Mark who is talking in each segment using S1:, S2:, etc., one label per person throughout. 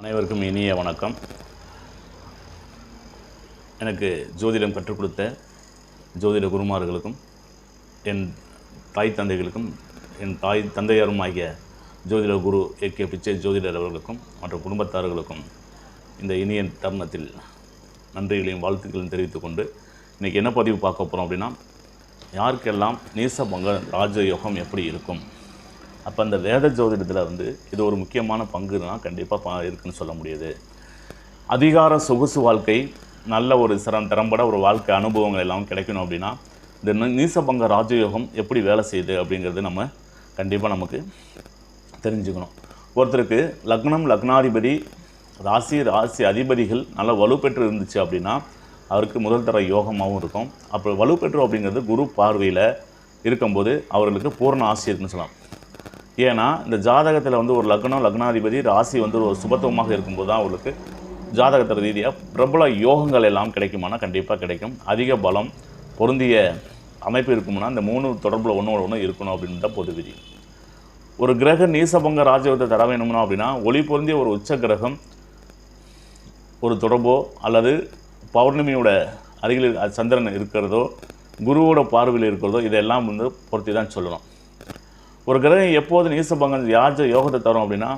S1: அனைவருக்கும் இனிய வணக்கம். எனக்கு ஜோதிடம் கற்றுக் கொடுத்த ஜோதிட குருமார்களுக்கும் என் தாய் தந்தைகளுக்கும் என் தாய் தந்தையாரும் ஆகிய ஜோதிட குரு ஏ. கே. பிச்சை ஜோதிடர் அவர்களுக்கும் மற்றும் குடும்பத்தார்களுக்கும் இந்த இனிய தருணத்தில் நன்றிகளையும் வாழ்த்துக்களையும் தெரிவித்துக் கொண்டு இன்றைக்கி என்ன பதிவு பார்க்க போகிறோம் அப்படின்னா யாருக்கெல்லாம் நீசபங்க ராஜயோகம் எப்படி இருக்கும்? அப்போ அந்த வேத ஜோதிடத்தில் வந்து இது ஒரு முக்கியமான பங்குனா கண்டிப்பாக ப இருக்குன்னு சொல்ல முடியுது. அதிகார சொகுசு வாழ்க்கை நல்ல ஒரு சிறம் திறம்பட ஒரு வாழ்க்கை அனுபவங்கள் எல்லாம் கிடைக்கணும் அப்படின்னா இந்த நீசபங்க ராஜயோகம் எப்படி வேலை செய்யுது அப்படிங்கிறது நம்ம கண்டிப்பாக நமக்கு தெரிஞ்சுக்கணும். ஒருத்தருக்கு லக்னம் லக்னாதிபதி ராசி ராசி அதிபதிகள் நல்ல வலுப்பெற்று இருந்துச்சு அப்படின்னா அவருக்கு முதல் தர யோகமாகவும் இருக்கும். அப்போ வலுப்பெற்று அப்படிங்கிறது குரு பார்வையில் இருக்கும்போது அவர்களுக்கு பூர்ண ஆசி இருக்குன்னு சொல்லலாம். ஏன்னா இந்த ஜாதகத்தில் வந்து ஒரு லக்னம் லக்னாதிபதி ராசி வந்து ஒரு சுபத்துவமாக இருக்கும்போது தான் அவங்களுக்கு ஜாதகத்தில் ரீதியாக பிரபல யோகங்கள் எல்லாம் கிடைக்குமானா கண்டிப்பாக கிடைக்கும். அதிக பலம் பொருந்திய அமைப்பு இருக்கும்னா இந்த மூணு தொடர்பில் ஒன்று ஒன்று இருக்கணும் அப்படின்னு தான் பொது விதி. ஒரு கிரக நீசபங்க ராஜயோகத்தை தர வேணும்னா அப்படின்னா ஒளி பொருந்திய ஒரு உச்ச கிரகம் ஒரு தொடர்போ அல்லது பௌர்ணமியோட அருகில் சந்திரன் இருக்கிறதோ குருவோட பார்வையில் இருக்கிறதோ இதெல்லாம் வந்து பொருத்தி தான் சொல்லணும். ஒரு கிரகம் எப்போது நீசபங்கம் யாஜ யோகத்தை தரும் அப்படின்னா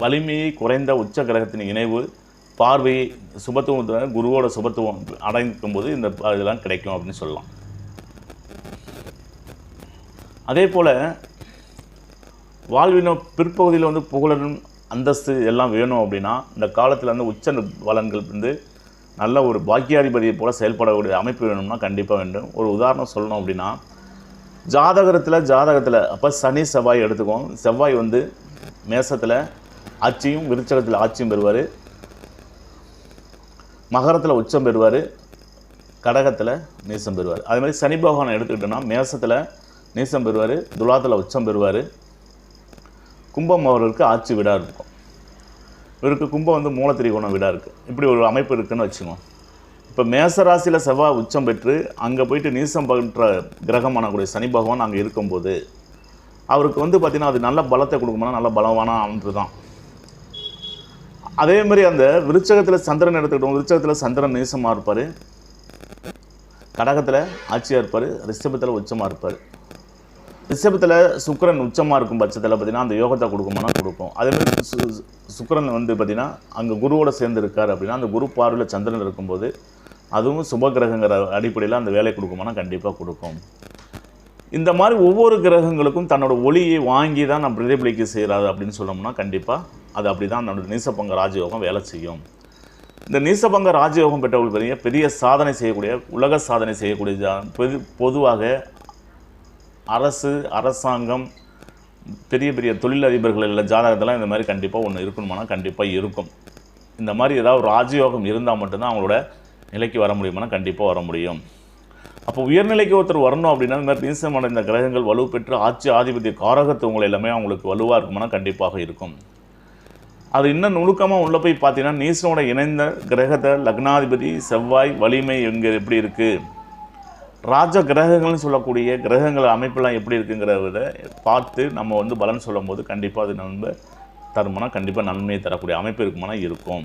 S1: வலிமையை குறைந்த உச்ச கிரகத்தின் இணைவு பார்வை சுபத்துவம் குருவோட சுபத்துவம் அடைக்கும் போது இந்த இதெல்லாம் கிடைக்கும் அப்படின்னு சொல்லலாம். அதே போல் வாழ்வின பிற்பகுதியில் வந்து புகழனும் அந்தஸ்து எல்லாம் வேணும் அப்படின்னா இந்த காலத்தில் வந்து உச்ச பலன்கள் வந்து நல்ல ஒரு பாக்கியாதிபதியை போல் செயல்படக்கூடிய அமைப்பு வேணும்னா கண்டிப்பாக வேண்டும். ஒரு உதாரணம் சொல்லணும் அப்படின்னா ஜாதகத்தில் ஜாதகத்தில் அப்போ சனி செவ்வாய் எடுத்துக்குவோம். செவ்வாய் வந்து மேசத்தில் ஆட்சியும் விருச்சகத்தில் ஆட்சியும் பெறுவார். மகரத்தில் உச்சம் பெறுவார். கடகத்தில் நீசம் பெறுவார். அதே மாதிரி சனி பகவானை எடுத்துக்கிட்டோன்னா மேசத்தில் நீசம் பெறுவார். துலாத்தில் உச்சம் பெறுவார். கும்பம் அவர்களுக்கு ஆட்சி விடா இருக்கும். இவருக்கு கும்பம் வந்து மூலத்திரிகோணம் வீடாக இருக்குது இப்படி ஒரு அமைப்பு இருக்குன்னு வச்சுக்கோங்க. இப்போ மேசராசியில் செவ்வாய் உச்சம் பெற்று அங்கே போயிட்டு நீசம் பண்ணுற கிரகமானக்கூடிய சனி பகவான் அங்கே இருக்கும்போது அவருக்கு வந்து பார்த்திங்கன்னா அது நல்ல பலத்தை கொடுக்குமானா நல்ல பலமான அன்று தான் அதே மாதிரி அந்த விருச்சகத்தில் சந்திரன் எடுத்துக்கிட்டோம். விருச்சகத்தில் சந்திரன் நீசமாக இருப்பார். கடகத்தில் ஆட்சியாக இருப்பார். ரிஷபத்தில் உச்சமாக இருப்பார். ரிஷபத்தில் சுக்கரன் உச்சமாக இருக்கும் பட்சத்தில் பார்த்தீங்கன்னா அந்த யோகத்தை கொடுக்குமானா கொடுக்கும் அதே மாதிரி சு சு- வந்து பார்த்தீங்கன்னா அங்கே குருவோட சேர்ந்து இருக்கார் அப்படின்னா அந்த குரு பார்வையில் சந்திரன் இருக்கும்போது அதுவும் சுப கிரகங்கிற அடிப்படையில் அந்த வேலை கொடுக்குமானா கண்டிப்பாக கொடுக்கும். இந்த மாதிரி ஒவ்வொரு கிரகங்களுக்கும் தன்னோட ஒளியை வாங்கி தான் நான் பிரதிபலிக்க செய்கிறாரு அப்படின்னு சொன்னோம்னா கண்டிப்பாக அது அப்படி தான் நம்மளோட நீசப்பங்க ராஜயோகம் வேலை செய்யும். இந்த நீசபங்க ராஜயோகம் பெற்றவர்கள் பெரிய பெரிய சாதனை செய்யக்கூடிய உலக சாதனை செய்யக்கூடிய பொது பொதுவாக அரசு அரசாங்கம் பெரிய பெரிய தொழிலதிபர்கள் இல்லை ஜாதகத்தெல்லாம் இந்த மாதிரி கண்டிப்பாக ஒன்று இருக்கணுமானா கண்டிப்பாக இருக்கும். இந்த மாதிரி ஏதாவது ஒரு ராஜயோகம் இருந்தால் மட்டும்தான் அவங்களோட நிலைக்கு வர முடியுமானா கண்டிப்பாக வர முடியும். அப்போ உயர்நிலைக்கு ஒருத்தர் வரணும் அப்படின்னா இந்த மாதிரி நீசமான இந்த கிரகங்கள் வலு பெற்று ஆட்சி ஆதிபத்திய காரகத்துவங்கள் எல்லாமே அவங்களுக்கு வலுவாக இருக்குமானா கண்டிப்பாக இருக்கும். அது இன்னும் நுணுக்கமாக உள்ளே போய் பார்த்தீங்கன்னா நீசனோட இணைந்த கிரகத்தை லக்னாதிபதி செவ்வாய் வலிமை எங்கே எப்படி இருக்குது ராஜ கிரகங்கள்னு சொல்லக்கூடிய கிரகங்கள் அமைப்பெல்லாம் எப்படி இருக்குங்கிறத பார்த்து நம்ம வந்து பலன் சொல்லும்போது கண்டிப்பாக அது நன்மை தருமானா கண்டிப்பாக நன்மையை தரக்கூடிய அமைப்பு இருக்குமானா இருக்கும்.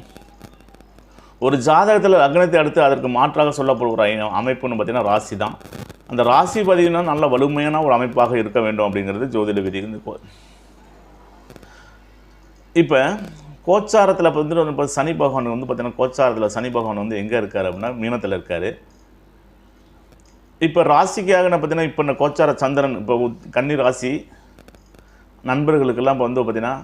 S1: ஒரு ஜாதகத்தில் லக்னத்தை அடுத்து அதற்கு மாற்றாக சொல்லப்படுகிற அமைப்புன்னு பார்த்தீங்கன்னா ராசி தான் அந்த ராசி பதிவுனா நல்ல வலிமையான ஒரு அமைப்பாக இருக்க வேண்டும் அப்படிங்கிறது ஜோதிட விதி இப்போ கோச்சாரத்தில் வந்து இப்போ சனி பகவான் வந்து பார்த்தீங்கன்னா கோச்சாரத்தில் சனி பகவான் வந்து எங்கே இருக்கார் அப்படின்னா மீனத்தில் இருக்கார். இப்போ ராசிக்காக பார்த்தீங்கன்னா இப்போ இந்த கோச்சார சந்திரன் இப்போ கன்னி ராசி நண்பர்களுக்கெல்லாம் இப்போ வந்து பார்த்தீங்கன்னா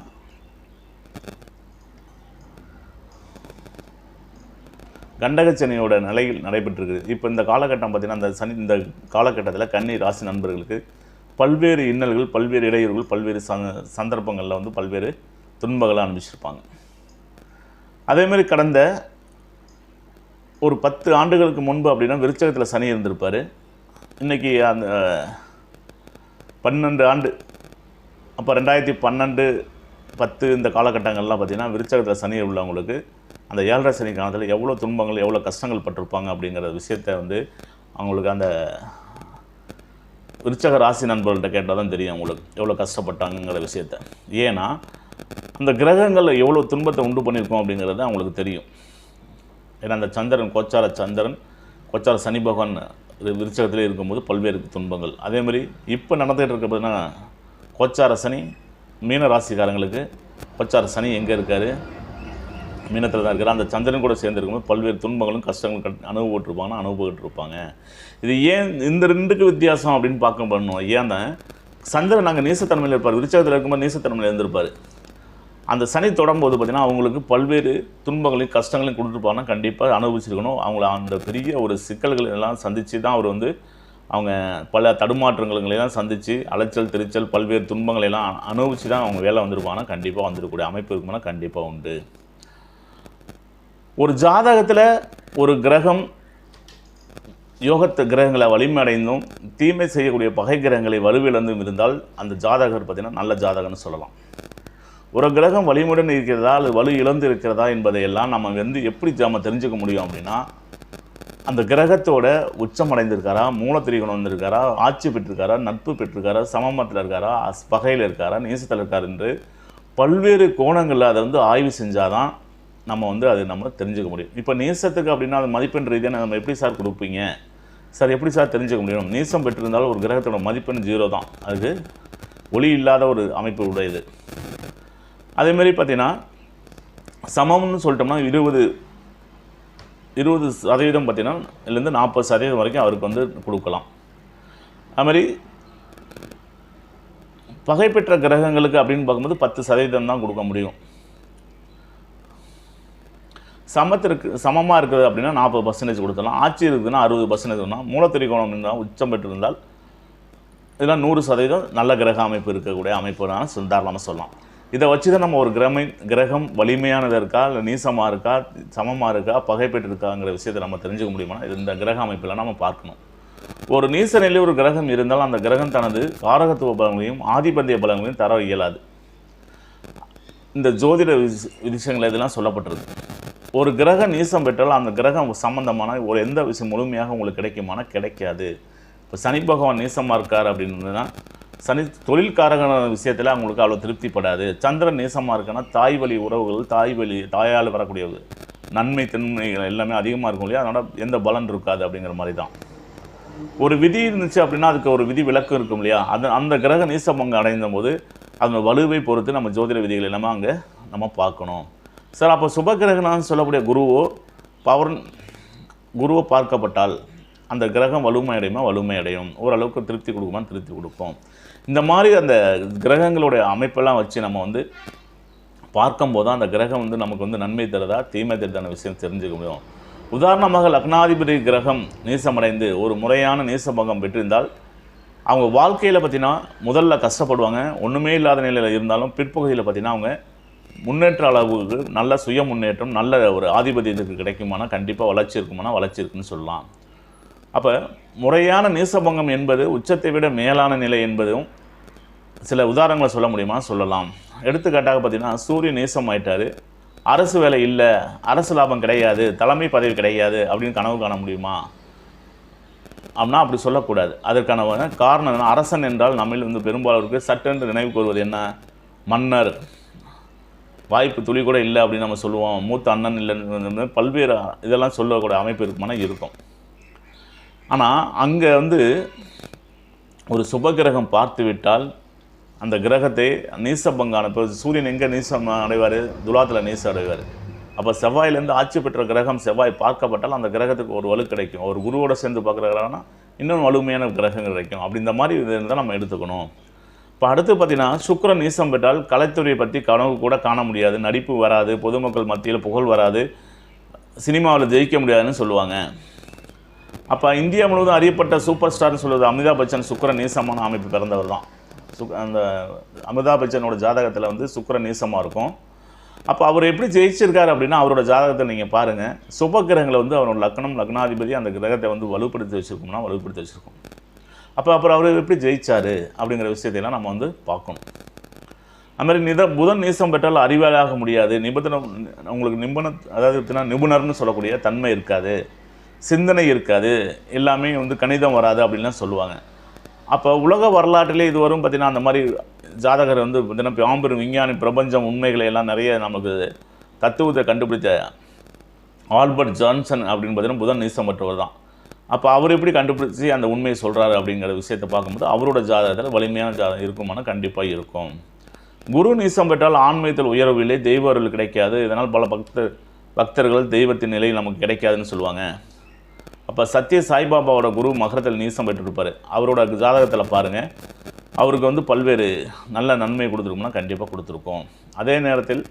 S1: கண்டகச்சனியோட நிலையில் நடைபெற்றிருக்குது. இப்போ இந்த காலகட்டம் பார்த்தீங்கன்னா அந்த சனி இந்த காலகட்டத்தில் கன்னி ராசி நண்பர்களுக்கு பல்வேறு இன்னல்கள் பல்வேறு இடையூறுகள் பல்வேறு சந்த சந்தர்ப்பங்களில் வந்து பல்வேறு துன்பங்களை அனுபவிச்சிருப்பாங்க. அதே மாதிரி கடந்த ஒரு பத்து ஆண்டுகளுக்கு முன்பு அப்படின்னா விருச்சகத்தில் சனி இருந்திருப்பார். இன்றைக்கி அந்த பன்னெண்டு ஆண்டு அப்போ ரெண்டாயிரத்தி பன்னெண்டு பத்து இந்த காலகட்டங்கள்லாம் பார்த்திங்கன்னா விருச்சகத்தில் சனி உள்ளவங்களுக்கு அந்த ஏழரை சனி காலத்தில் எவ்வளோ துன்பங்கள் எவ்வளோ கஷ்டங்கள் பட்டிருப்பாங்க அப்படிங்கிற விஷயத்த வந்து அவங்களுக்கு அந்த விருச்சக ராசி நண்பர்கள்ட்ட கேட்டால் தான் தெரியும் அவங்களுக்கு எவ்வளோ கஷ்டப்பட்டாங்கங்கிற விஷயத்த. ஏன்னா அந்த கிரகங்களில் எவ்வளோ துன்பத்தை உண்டு பண்ணியிருக்கோம் அப்படிங்கிறது அவங்களுக்கு தெரியும். ஏன்னா அந்த சந்திரன் கோச்சார சந்திரன் கோச்சார சனி பகவான் விருச்சகத்திலே இருக்கும்போது பல்வேறு துன்பங்கள். அதேமாதிரி இப்போ நடந்துகிட்டு இருக்க பார்த்தீங்கன்னா கோச்சார சனி மீன ராசிக்காரங்களுக்கு கோச்சார சனி எங்கே இருக்கார்? மீனத்தில் தான் இருக்கிற அந்த சந்திரன் கூட சேர்ந்துருக்கும்போது பல்வேறு துன்பங்களும் கஷ்டங்களும் கட் அனுபவப்பட்டிருப்பாங்கன்னா அனுபவிட்டு இருப்பாங்க இது ஏன் இந்த ரெண்டுக்கு வித்தியாசம் அப்படின்னு பார்க்க பண்ணணும் ஏன் தான் சந்திரன் நாங்கள் நீசத்தன்மையில் இருப்பார். விருச்சகத்தில் இருக்கும்போது நீசத்தன்மையில் இருந்திருப்பார். அந்த சனி தொடரும்போது பார்த்தீங்கன்னா அவங்களுக்கு பல்வேறு துன்பங்களையும் கஷ்டங்களையும் கொடுத்துருப்பாங்கன்னா கண்டிப்பாக அனுபவிச்சிருக்கணும். அவங்கள அந்த பெரிய ஒரு சிக்கல்கள் எல்லாம் சந்தித்து தான் அவர் வந்து அவங்க பல தடுமாற்றங்களை எல்லாம் சந்தித்து அலைச்சல் திருச்சல் பல்வேறு துன்பங்களை எல்லாம் அனுபவிச்சு தான் அவங்க வேலை வந்திருப்பாங்கன்னா கண்டிப்பாக வந்துருக்கக்கூடிய அமைப்பு இருக்குமானா கண்டிப்பாக உண்டு. ஒரு ஜாதகத்தில் ஒரு கிரகம் யோகத்து கிரகங்களை வலிமையடைந்தும் தீமை செய்யக்கூடிய பகை கிரகங்களை வலுவிழந்தும் இருந்தால் அந்த ஜாதகர் பார்த்தீங்கன்னா நல்ல ஜாதகம்னு சொல்லலாம். ஒரு கிரகம் வலிமையுடன் இருக்கிறதா அல்லது வலு இழந்து இருக்கிறதா என்பதையெல்லாம் நம்ம வந்து எப்படி நம்ம தெரிஞ்சுக்க முடியும் அப்படின்னா அந்த கிரகத்தோட உச்சம் அடைந்திருக்காரா மூலத்திரிகோணம் வந்திருக்காரா ஆட்சி பெற்றிருக்காரா நட்பு பெற்றிருக்காரா சமமத்தில் இருக்காரா அஸ் பகையில் இருக்காரா நேசத்தில் இருக்கார் என்று பல்வேறு கோணங்களில் அதை வந்து ஆய்வு செஞ்சாதான் நம்ம வந்து அது நம்ம தெரிஞ்சுக்க முடியும். இப்போ நேசத்துக்கு அப்படின்னா அது மதிப்பெண் ரீதியாக நம்ம எப்படி சார் கொடுப்பீங்க? சார் எப்படி சார் தெரிஞ்சுக்க முடியும்? நேசம் பெற்றிருந்தாலும் ஒரு கிரகத்தோட மதிப்பெண் ஜீரோ தான். அது ஒளி இல்லாத ஒரு அமைப்பு உடையது. அதேமாரி பார்த்திங்கன்னா பார்த்தீங்கன்னா சமம்னு சொல்லிட்டோம்னா இருபது இருபது சதவீதம் பார்த்தீங்கன்னா இதுலேருந்து நாற்பது சதவீதம் வரைக்கும் அவருக்கு வந்து கொடுக்கலாம். அதுமாரி பகை பெற்ற கிரகங்களுக்கு அப்படின்னு பார்க்கும்போது பத்து சதவீதம் தான் கொடுக்க முடியும். சமத்திற்கு சமமாக இருக்குது அப்படின்னா நாற்பது பர்சன்டேஜ் கொடுத்துடலாம். ஆட்சி இருக்குதுன்னா அறுபது பர்சன்டேஜ் மூலத்திரிகோணம் இருந்தால் உச்சம் பெற்றிருந்தால் இதெல்லாம் நூறு சதவீதம் நல்ல கிரக அமைப்பு இருக்கக்கூடிய அமைப்பு நான் தாராளமாக சொல்லலாம். இதை வச்சு தான் நம்ம ஒரு கிரமை கிரகம் வலிமையானதாக இருக்கா இல்லை நீசமாக இருக்கா சமமாக இருக்கா பகைப்பெற்று இருக்காங்கிற விஷயத்தை நம்ம தெரிஞ்சுக்க முடியுமா இந்த கிரக அமைப்பில் நம்ம பார்க்கணும். ஒரு நீச நிலையில் ஒரு கிரகம் இருந்தால் அந்த கிரகம் தனது காரகத்துவ பலங்களையும் ஆதிபத்திய பலங்களையும் தர இயலாது. இந்த ஜோதிட விஷயங்கள் இதெல்லாம் சொல்லப்பட்டிருக்கு. ஒரு கிரக நீசம் பெற்றால் அந்த கிரகம் சம்பந்தமான ஒரு எந்த விஷயம் முழுமையாக உங்களுக்கு கிடைக்குமானா கிடைக்காது. இப்போ சனி பகவான் நீசமாக இருக்கார் அப்படின்னா சனி தொழில்காரகன விஷயத்தில் அவங்களுக்கு அவ்வளோ திருப்திப்படாது. சந்திரன் நீசமாக இருக்குன்னா தாய் வழி உறவுகள் தாய் வழி தாயால் வரக்கூடிய நன்மை தின்மைகள் எல்லாமே அதிகமாக இருக்கும் இல்லையா? அதனால் எந்த பலன் இருக்காது அப்படிங்கிற மாதிரி தான் ஒரு விதி இருந்துச்சு அப்படின்னா அதுக்கு ஒரு விதி விளக்கம் இருக்கும் இல்லையா? அது அந்த கிரக நீசம் அங்கே அடைந்த போது அதோட வலுவை பொறுத்து நம்ம ஜோதிட விதிகள் எல்லாமே அங்கே நம்ம பார்க்கணும். சார் அப்போ சுபகிரகணம் சொல்லக்கூடிய குருவோ பவர் குருவோ பார்க்கப்பட்டால் அந்த கிரகம் வலுமை அடையுமா வலுமை அடையும் ஓரளவுக்கு திருப்தி கொடுக்குமா? திருப்தி கொடுப்போம். இந்த மாதிரி அந்த கிரகங்களுடைய அமைப்பெல்லாம் வச்சு நம்ம வந்து பார்க்கும்போது தான் அந்த கிரகம் வந்து நமக்கு வந்து நன்மை தருதா? தீமை தருதான விஷயம் தெரிஞ்சுக்க முடியும். உதாரணமாக லக்னாதிபதி கிரகம் நீசமடைந்து ஒரு முறையான நீசபங்கம் பெற்றிருந்தால் அவங்க வாழ்க்கையில் பார்த்தீங்கன்னா முதல்ல கஷ்டப்படுவாங்க. ஒன்றுமே இல்லாத நிலையில் இருந்தாலும் பிற்பகுதியில் பார்த்தீங்கன்னா அவங்க முன்னேற்ற அளவுக்கு நல்ல சுய முன்னேற்றம் நல்ல ஒரு ஆதிபத்தியத்துக்கு கிடைக்குமானா கண்டிப்பாக வளர்ச்சி இருக்குமானா வளர்ச்சி இருக்குன்னு சொல்லலாம். அப்போ முறையான நீசபங்கம் என்பது உச்சத்தை விட மேலான நிலை என்பதும் சில உதாரணங்களை சொல்ல முடியுமா? சொல்லலாம். எடுத்துக்காட்டாக பார்த்தீங்கன்னா சூரியன் நேசம் ஆயிட்டாரு. அரசு வேலை இல்லை அரசு லாபம் கிடையாது தலைமை பதவி கிடையாது அப்படின்னு கனவு காண முடியுமா? அப்படின்னா அப்படி சொல்லக்கூடாது. அதற்கான காரணம் என்ன அரசன் என்றால் நம்மில் வந்து பெரும்பாலோருக்கு சட்டென்று நினைவு கூறுவது என்ன? மன்னர். வாய்ப்பு துளி கூட இல்லை அப்படின்னு நம்ம சொல்லுவோம். மூத்த அண்ணன் இல்லைன்னு பல்வேறு இதெல்லாம் சொல்லக்கூடிய அமைப்பு இருக்குமானா இருக்கும். ஆனால் அங்கே வந்து ஒரு சுப கிரகம் பார்த்து விட்டால் அந்த கிரகத்தை நீசபங்கான இப்போ சூரியன் எங்கே நீசம் அடைவார்? துலாத்தில் நீசம் அடைவார். அப்போ செவ்வாயிலேருந்து ஆட்சி பெற்ற கிரகம் செவ்வாய் பார்க்கப்பட்டால் அந்த கிரகத்துக்கு ஒரு வலு கிடைக்கும். ஒரு குருவோட சேர்ந்து பார்க்குற கிரகம்னா இன்னும் வலிமையான கிரகங்கள் கிடைக்கும். அப்படி இந்த மாதிரி இது இருந்தால் நம்ம எடுத்துக்கணும். இப்போ அடுத்து பார்த்தீங்கன்னா சுக்கரன் நீசம் பெற்றால் கலைத்துறையை பற்றி கனவு கூட காண முடியாது. நடிப்பு வராது பொதுமக்கள் மத்தியில் புகழ் வராது சினிமாவில் ஜெயிக்க முடியாதுன்னு சொல்லுவாங்க. அப்போ இந்தியா முழுவதும் அறியப்பட்ட சூப்பர் ஸ்டார்னு சொல்வது அமிதாப் பச்சன் சுக்கரன் நீசமான அமைப்பு பிறந்தவர் தான். சுக் அந்த அமிதாப் பச்சனோட ஜாதகத்தில் வந்து சுக்கரன் நீசமாக இருக்கும். அப்போ அவர் எப்படி ஜெயிச்சிருக்காரு அப்படின்னா அவரோட ஜாதகத்தை நீங்கள் பாருங்கள் சுப கிரகங்களை வந்து அவரோட லக்னம் லக்னாதிபதி அந்த கிரகத்தை வந்து வலுப்படுத்தி வச்சுருக்கோம்னா வலுப்படுத்தி வச்சுருக்கோம். அப்போ அப்புறம் அவர் எப்படி ஜெயிச்சாரு அப்படிங்கிற விஷயத்தையெல்லாம் நம்ம வந்து பார்க்கணும். அதுமாதிரி நித புதன் நீசம் பெற்றால் அறிவாளியாக முடியாது. நிபுணம் உங்களுக்கு நிபுண அதாவது எப்படின்னா நிபுணர்னு சொல்லக்கூடிய தன்மை இருக்காது. சிந்தனை இருக்காது. எல்லாமே வந்து கணிதம் வராது அப்படின்லாம் சொல்லுவாங்க. அப்போ உலக வரலாற்றிலே இது வரும் அந்த மாதிரி ஜாதகர் வந்து பார்த்தீங்கன்னா பாம்பெரும் விஞ்ஞானி பிரபஞ்சம் உண்மைகளை எல்லாம் நிறைய நமக்கு தத்துவத்தை கண்டுபிடித்த ஆல்பர்ட் ஜான்சன் அப்படின்னு பார்த்தீங்கன்னா புதன் நீசம் பெற்றவர் தான். அப்போ அவர் எப்படி கண்டுபிடிச்சி அந்த உண்மையை சொல்கிறாரு அப்படிங்கிற விஷயத்தை பார்க்கும்போது அவரோட ஜாதகத்தில் வலிமையான ஜாதகம் இருக்குமானா கண்டிப்பாக இருக்கும். குரு நீசம் பெற்றால் ஆன்மீகத்தில் உயர்வில்லை தெய்வ அருள் கிடைக்காது. இதனால் பல பக்தர் பக்தர்கள் தெய்வத்தின் நிலையில் நமக்கு கிடைக்காதுன்னு சொல்லுவாங்க. அப்போ சத்ய சாய்பாபாவோட குரு மகரத்தில் நீசம் பெற்றிருப்பார். அவரோட ஜாதகத்தில் பாருங்கள் அவருக்கு வந்து பல்வேறு நல்ல நன்மை கொடுத்துருக்கோம்னா கண்டிப்பாக கொடுத்துருக்கோம். அதே நேரத்தில்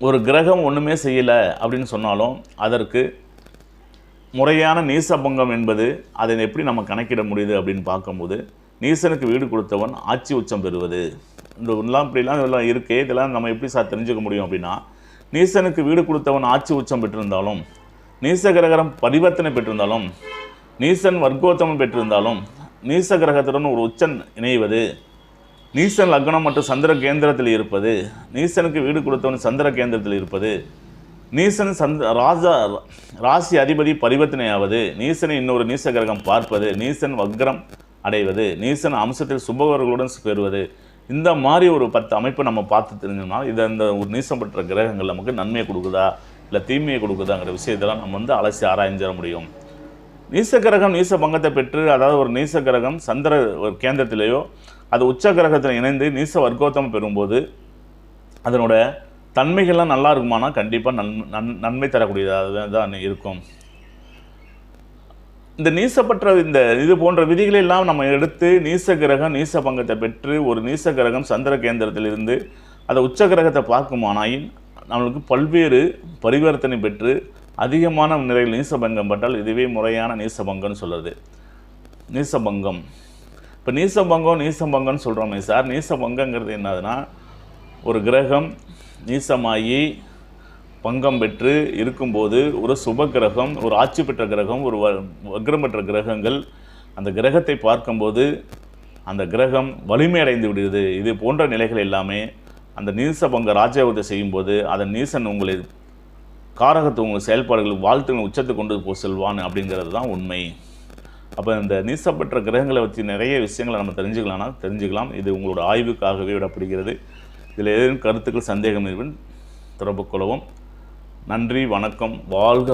S1: ஒரு கிரகம் ஒன்றுமே செய்யலை அப்படின்னு சொன்னாலும் அதற்கு முறையான நீசபங்கம் என்பது அதை எப்படி நம்ம கணக்கிட முடியுது அப்படின்னு பார்க்கும்போது நீசனுக்கு வீடு கொடுத்தவன் ஆட்சி உச்சம் பெறுவது. இந்த எல்லாம் இப்படிலாம் இதெல்லாம் இருக்கே இதெல்லாம் நம்ம எப்படி சார் தெரிஞ்சுக்க முடியும் அப்படின்னா நீசனுக்கு வீடு கொடுத்தவன் ஆட்சி உச்சம் பெற்றிருந்தாலும் நீச கிரகரம் பரிவர்த்தனை பெற்றிருந்தாலும் நீசன் வர்க்கோத்தமம் பெற்றிருந்தாலும் நீச கிரகத்துடன் ஒரு உச்சன் இணைவது நீசன் லக்னம் மற்றும் சந்திர கேந்திரத்தில் இருப்பது நீசனுக்கு வீடு கொடுத்தவன் சந்திர கேந்திரத்தில் இருப்பது நீசன் சந்த ராஜா ராசி அதிபதி பரிவர்த்தனையாவது நீசனை இன்னொரு நீச கிரகம் பார்ப்பது நீசன் வக்ரம் அடைவது நீசன் அம்சத்தில் சுபகர்களுடன் பெறுவது இந்த மாதிரி ஒரு பத்து அமைப்பை நம்ம பார்த்து தெரிஞ்சோம்னா இது அந்த ஒரு நீசம் பெற்ற கிரகங்கள் நமக்கு நன்மையை கொடுக்குதா இல்லை தீமையை கொடுக்குதாங்கிற விஷயத்தெல்லாம் நம்ம வந்து அலசி ஆராய்ஞ்சிட முடியும். நீச கிரகம் நீச பங்கத்தை பெற்று அதாவது ஒரு நீச கிரகம் சந்திர ஒரு கேந்திரத்திலேயோ அது உச்ச கிரகத்தில் இணைந்து நீச வர்க்கோத்தம் பெறும்போது அதனோட தன்மைகள்லாம் நல்லா இருக்குமானா கண்டிப்பாக நன் நன் நன்மை தரக்கூடியதாக தான் இருக்கும். இந்த நீசப்பற்ற இந்த இது போன்ற விதிகளை எல்லாம் நம்ம எடுத்து நீச கிரகம் நீச பங்கத்தை பெற்று ஒரு நீச கிரகம் சந்திர கேந்திரத்திலிருந்து அதை உச்ச கிரகத்தை பார்க்குமானாயின் நம்மளுக்கு பல்வேறு பரிவர்த்தனை பெற்று அதிகமான நிறையில் நீசபங்கம் பட்டால் இதுவே முறையான நீசபங்கம்னு சொல்கிறது நீசபங்கம். இப்போ நீசபங்கம் நீசபங்கம்னு சொல்கிறோமே சார். நீசபங்கங்கிறது என்னதுன்னா ஒரு கிரகம் நீசமாகி பங்கம் பெற்று இருக்கும்போது ஒரு சுப கிரகம் ஒரு ஆட்சி பெற்ற கிரகம் ஒரு வ- வக்ரம் பெற்ற கிரகங்கள் அந்த கிரகத்தை பார்க்கும்போது அந்த கிரகம் வலிமையடைந்து விடுகிறது. இது போன்ற நிலைகள் எல்லாமே அந்த நீச பங்க ராஜயோகத்தை செய்யும்போது அதன் நீசன் உங்களை காரகத்தை உங்கள் செயல்பாடுகள் வாழ்த்துக்கள் உச்சத்தை கொண்டு போ செல்வான் அப்படிங்கிறது தான் உண்மை. அப்போ இந்த நீசப்பற்ற கிரகங்களை பற்றி நிறைய விஷயங்களை நம்ம தெரிஞ்சுக்கலாம்னா தெரிஞ்சுக்கலாம். இது உங்களோட ஆய்வுக்காகவே விடப்படுகிறது. இதில் ஏதேனும் கருத்துக்கள் சந்தேகம் இருப்பின் தொடர்பு கொள்ளவும். நன்றி வணக்கம் வாழ்க